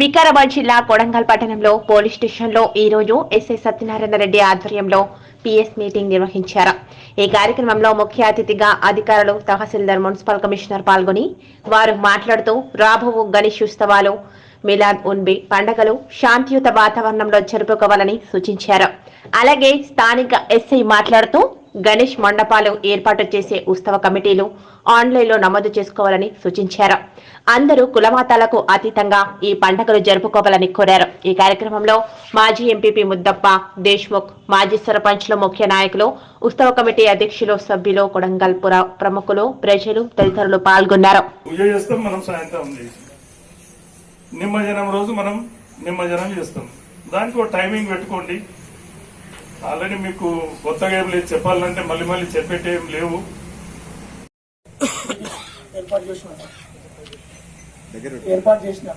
వికారాబాద్ జిల్లా కొడంగల్ పట్టణంలో పోలీస్ స్టేషన్లో ఈ రోజు ఎస్ఐ సత్యనారాయణ రెడ్డి ఆధ్వర్యంలో పిఎస్ మీటింగ్ నిర్వహించారు. ఈ కార్యక్రమంలో ముఖ్య అతిథిగా అధికారులు తహసీల్దార్ మున్సిపల్ కమిషనర్ పాల్గొని వారు మాట్లాడుతూ రాబో గణేష్ ఉత్సవాలు మిలాద్ ఉన్బి పండగలు శాంతియుత వాతావరణంలో జరుపుకోవాలని సూచించారు. అలాగే స్థానిక ఎస్ఐ మాట్లాడుతూ గణేష్ మండపాలు ఏర్పాటు చేసే ఉత్సవ కమిటీలు ఆన్లైన్లో నమోదు చేసుకోవాలని సూచించారు. అందరూ కులమతాలకు అతీతంగా ఈ పండుగను జరుపుకోవాలని కోరారు. ఈ కార్యక్రమంలో మాజీ ఎంపీపీ ముద్దప్ప దేశ్ముఖ్ మాజీ సర్పంచ్లు ముఖ్య నాయకులు ఉత్సవ కమిటీ అధ్యక్షులు సభ్యులు కొడంగల్ పుర ప్రముఖులు ప్రజలు తదితరులు పాల్గొన్నారు. నిమ్మజనం రోజు మనం నిమ్మజనం చేస్తాం. దానికి ఒక టైమింగ్ పెట్టుకోండి. ఆల్రెడీ మీకు కొత్తగా ఏం లేదు. చెప్పాలంటే మళ్ళీ మళ్ళీ చెప్పేటి ఏం లేవు. ఏర్పాటు చేసిన. ఏర్పాటు చేసిన.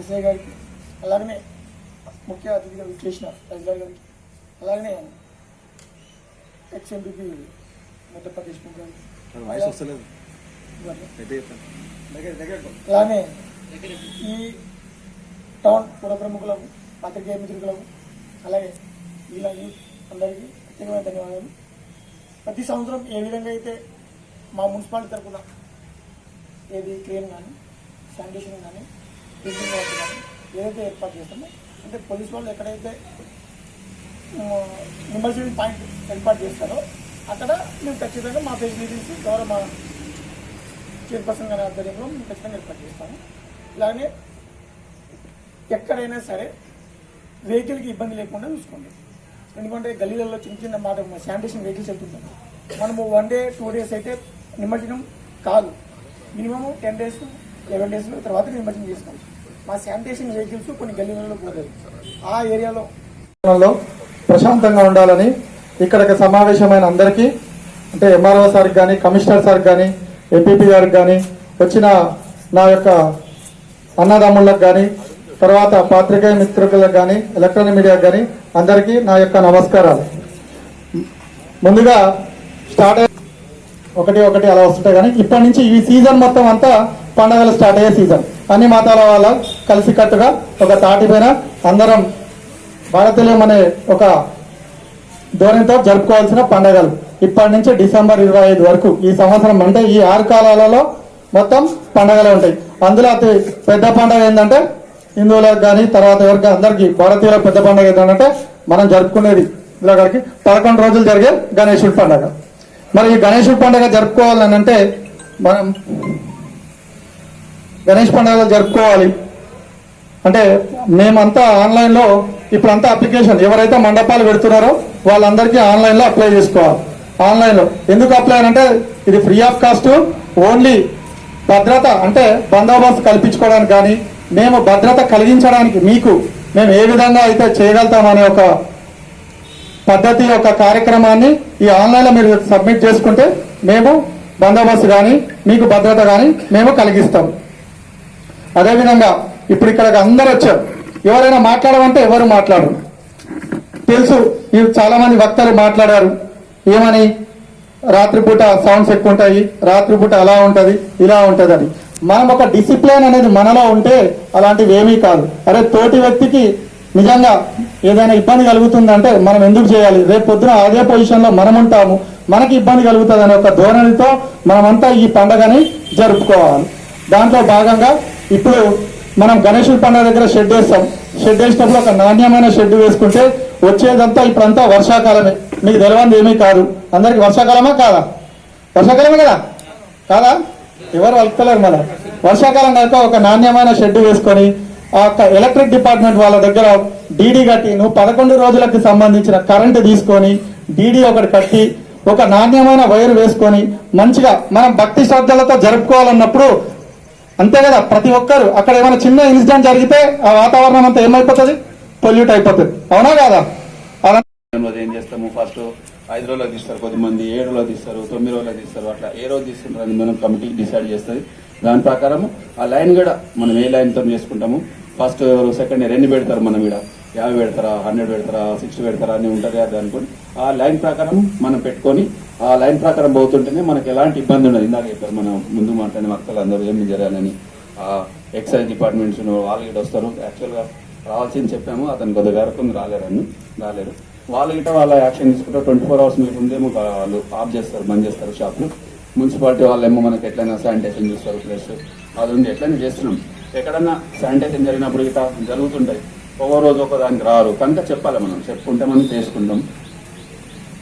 ఎస్ఐ గారికి అలాగనే ముఖ్య అతిథిగా చేసిన రైతుగారి గారికి అలాగనే ఎక్స్ఎంపీపీ దగ్గర అలానే ఈ టౌన్ పుర ప్రముఖులకు పత్రికేయ మిత్రులకు అలాగే ఇలా యూత్ అందరికీ ప్రత్యేకమైన ధన్యవాదాలు. ప్రతి సంవత్సరం ఏ విధంగా అయితే మా మున్సిపాలిటీ తరఫున ఏది క్లీన్ కానీ శానిటేషన్ కానీ డ్రింకింగ్ వాటర్ కానీ ఏదైతే ఏర్పాటు చేస్తామో అంటే పోలీస్ వాళ్ళు ఎక్కడైతే నిమజ్జనం పాయింట్ ఏర్పాటు చేస్తారో అక్కడ మేము ఖచ్చితంగా మా ఫెసిలిటీస్ ద్వారా మా చైర్పర్సన్ గారి ఆధ్వర్యంలో మేము ఖచ్చితంగా ఏర్పాటు చేస్తాము. ఇలాగే ఎక్కడైనా సరే వెహికల్కి ఇబ్బంది లేకుండా చూసుకోండి. ఎందుకంటే గల్లీలలో చిన్న చిన్న మాట శానిటేషన్ వెహికల్స్ వెళ్తుంటారు మనము వన్ డే టూ డేస్ అయితే నిమజ్జనం కాదు. Minimum ten days eleven days తర్వాత నిమజ్జనం చేస్తాం. మా శానిటేషన్ వెహికల్స్ కొన్ని గల్లీలలో పోతాయి ఆ ఏరియాలో ప్రశాంతంగా ఉండాలని ఇక్కడికి సమావేశమైన అందరికీ అంటే ఎంఆర్ఓ సార్కి కానీ కమిషనర్ సార్కి కానీ ఎంపీపీ గారికి కానీ వచ్చిన నా యొక్క అన్నదమ్ముళ్ళకి కానీ తర్వాత పాత్రికేయ మిత్రులకు కానీ ఎలక్ట్రానిక్ మీడియాకి కానీ అందరికీ నా యొక్క నమస్కారాలు. ముందుగా స్టార్ట్ అయ్యే ఒకటి ఒకటి అలా వస్తుంటాయి కానీ ఇప్పటి నుంచి ఈ సీజన్ మొత్తం అంతా పండగలు స్టార్ట్ అయ్యే సీజన్. అన్ని మతాల వాళ్ళ కలిసికట్టుగా ఒక తాటిపైన అందరం భారతీయం అనే ఒక ధోరణితో జరుపుకోవాల్సిన పండగలు. ఇప్పటి నుంచి డిసెంబర్ ఇరవై ఐదు వరకు ఈ సంవత్సరం అంటే ఈ ఆరు కాలాలలో మొత్తం పండగలు ఉంటాయి. అందులో అతి పెద్ద పండగ ఏంటంటే హిందువులకు కానీ తర్వాత ఎవరికి అందరికీ భారతీయుల పెద్ద పండుగ ఏంటంటే మనం జరుపుకునేది ఇలాగడికి పదకొండు రోజులు జరిగే గణేశుడి పండుగ. మరి ఈ గణేశుడి పండుగ జరుపుకోవాలని అంటే మనం గణేష్ పండుగ జరుపుకోవాలి. అంటే మేమంతా ఆన్లైన్లో ఇప్పుడంతా అప్లికేషన్ ఎవరైతే మండపాలు పెడుతున్నారో వాళ్ళందరికీ ఆన్లైన్లో అప్లై చేసుకోవాలి. ఆన్లైన్లో. ఎందుకు అప్లై అంటే ఇది ఫ్రీ ఆఫ్ కాస్ట్ ఓన్లీ భద్రత అంటే బందోబస్తు కల్పించుకోవడానికి కానీ మేము భద్రత కలిగించడానికి మీకు మేము ఏ విధంగా అయితే చేయగలుగుతామనే ఒక పద్ధతి యొక్క కార్యక్రమాన్ని ఈ ఆన్లైన్లో మీరు సబ్మిట్ చేసుకుంటే మేము బందోబస్తు కానీ మీకు భద్రత కానీ మేము కలిగిస్తాం. అదేవిధంగా ఇప్పుడు ఇక్కడికి అందరు వచ్చారు. ఎవరైనా మాట్లాడమంటే ఎవరు మాట్లాడరు. తెలుసు ఇవి చాలా మంది వక్తలు మాట్లాడారు. ఏమని? రాత్రిపూట సౌండ్స్ ఎక్కువ ఉంటాయి రాత్రిపూట అలా ఉంటుంది ఇలా ఉంటుంది అని మనం ఒక డిసిప్లిన్ అనేది మనలో ఉంటే అలాంటివి ఏమీ కాదు. అరే తోటి వ్యక్తికి నిజంగా ఏదైనా ఇబ్బంది కలుగుతుందంటే మనం ఎందుకు చేయాలి? రేపు పొద్దున అదే పొజిషన్లో మనం ఉంటాము. మనకి ఇబ్బంది కలుగుతుంది అనే ఒక ధోరణితో మనమంతా ఈ పండగని జరుపుకోవాలి. దాంట్లో భాగంగా ఇప్పుడు మనం గణేశుడి పండుగ దగ్గర షెడ్ వేస్తాం. షెడ్ వేసినప్పుడు ఒక నాణ్యమైన షెడ్ వేసుకుంటే వచ్చేదంతా ఇప్పుడంతా వర్షాకాలమే. మీకు తెలియంది ఏమీ కాదు. అందరికి వర్షాకాలమా కాదా? వర్షాకాలమే కదా? కాదా? ఎవరు వలుపుతలేరు మన. వర్షాకాలం కనుక ఒక నాణ్యమైన షెడ్ వేసుకొని ఆ యొక్క ఎలక్ట్రిక్ డిపార్ట్మెంట్ వాళ్ళ దగ్గర డీడీ కట్టి నువ్వు పదకొండు రోజులకు సంబంధించిన కరెంటు తీసుకొని డీడీ ఒకటి కట్టి ఒక నాణ్యమైన వైర్ వేసుకొని మంచిగా మనం భక్తి శ్రద్ధలతో జరుపుకోవాలన్నప్పుడు అంతే కదా ప్రతి ఒక్కరు అక్కడ ఏమైనా చిన్న ఇన్సిడెంట్ జరిగితే ఆ వాతావరణం అంతా ఏమైపోతుంది? పొల్యూట్ అయిపోతుంది. అవునా కాదా? రోజు ఏం చేస్తాము? ఫస్ట్ ఐదు రోజులకు తీస్తారు కొద్దిమంది ఏడు రోజులు తీస్తారు తొమ్మిది రోజులకు తీస్తారు అట్లా ఏ రోజు తీసుకుంటారు అని మనం కమిటీ డిసైడ్ చేస్తుంది. దాని ప్రకారం ఆ లైన్ కూడా మనం ఏ లైన్తో చేసుకుంటాము? ఫస్ట్ ఎవరు సెకండ్ ఇయర్ ఎన్ని పెడతారు మనం ఇక్కడ యాభై పెడతారా? హండ్రెడ్ పెడతారా? సిక్స్టీ పెడతారా? అని ఉంటుంది అది అనుకోని ఆ లైన్ ప్రకారం మనం పెట్టుకొని ఆ లైన్ ప్రకారం పోతుంటేనే మనకు ఎలాంటి ఇబ్బంది ఉండదు. ఇందాక చెప్పారు మనం ముందు మాట్లాడిన వక్తలు అందరూ ఏమి జరగాలని ఎక్సైజ్ డిపార్ట్మెంట్స్ వాళ్ళు గిట్ట వస్తారు. యాక్చువల్గా రావాల్సింది చెప్పాము. అతను కొద్దిగా వరకు రాలేరని రాలేరు. వాళ్ళు గిట్ట వాళ్ళ యాక్షన్ తీసుకుంటే ట్వంటీ ఫోర్ అవర్స్ మీకు ఉందేమో వాళ్ళు ఆఫ్ చేస్తారు బంద్ చేస్తారు షాపులు మున్సిపాలిటీ వాళ్ళేమో మనకి ఎట్లయినా శానిటైజేషన్ చూస్తారు ప్లస్ అది ఉంది ఎట్లయినా చేస్తున్నాం. ఎక్కడన్నా శానిటైజేషన్ జరిగినప్పుడు గిట్ట జరుగుతుంటాయి. ఒక్కో రోజు ఒక దానికి రారు. కనుక చెప్పాలి మనం చెప్పుకుంటే మనం చేసుకుంటాం.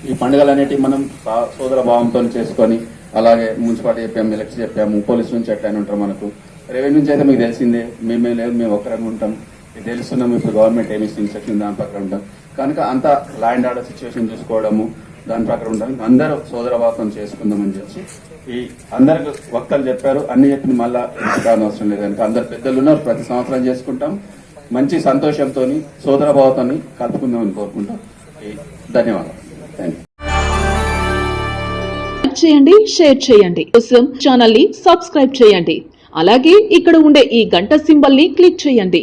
ఈ పండుగలు అనేటివి మనం సోదర భావంతో చేసుకొని అలాగే మున్సిపాలిటీ చెప్పాము ఎలక్షన్ చెప్పాము పోలీస్ నుంచి ఎట్లయినా ఉంటారు మనకు. రెవెన్యూ నుంచి అయితే మీకు తెలిసిందే మేమే లేదు మేము ఒక్కరంగా ఉంటాం. ఇది తెలుస్తున్నాం ఇప్పుడు గవర్నమెంట్ ఏమి ఇన్స్ట్రక్షన్ దాని పక్కన ఉంటాం. కనుక అంత ల్యాండ్ ఆర్డర్ సిచ్యువేషన్ చూసుకోవడము దాని ప్రకారం ఉండడానికి అందరూ సోదరవాసం చేసుకుందామని చెప్పి ఈ అందరికి వక్తలు చెప్పారు. అన్ని చెప్పిన మళ్ళా అవసరం లేదు. కనుక అందరు పెద్దలు ఉన్నారు ప్రతి సంవత్సరం చేసుకుంటాం. మంచి సంతోషంతో సోదరభావంతో కలుపుకుందామని కోరుకుంటాం. ధన్యవాదాలు. థ్యాంక్ యూ చేయండి షేర్ చేయండి. కోసం ఛానల్ని సబ్స్క్రైబ్ చేయండి. అలాగే ఇక్కడ ఉండే ఈ గంట సింబల్ని క్లిక్ చేయండి.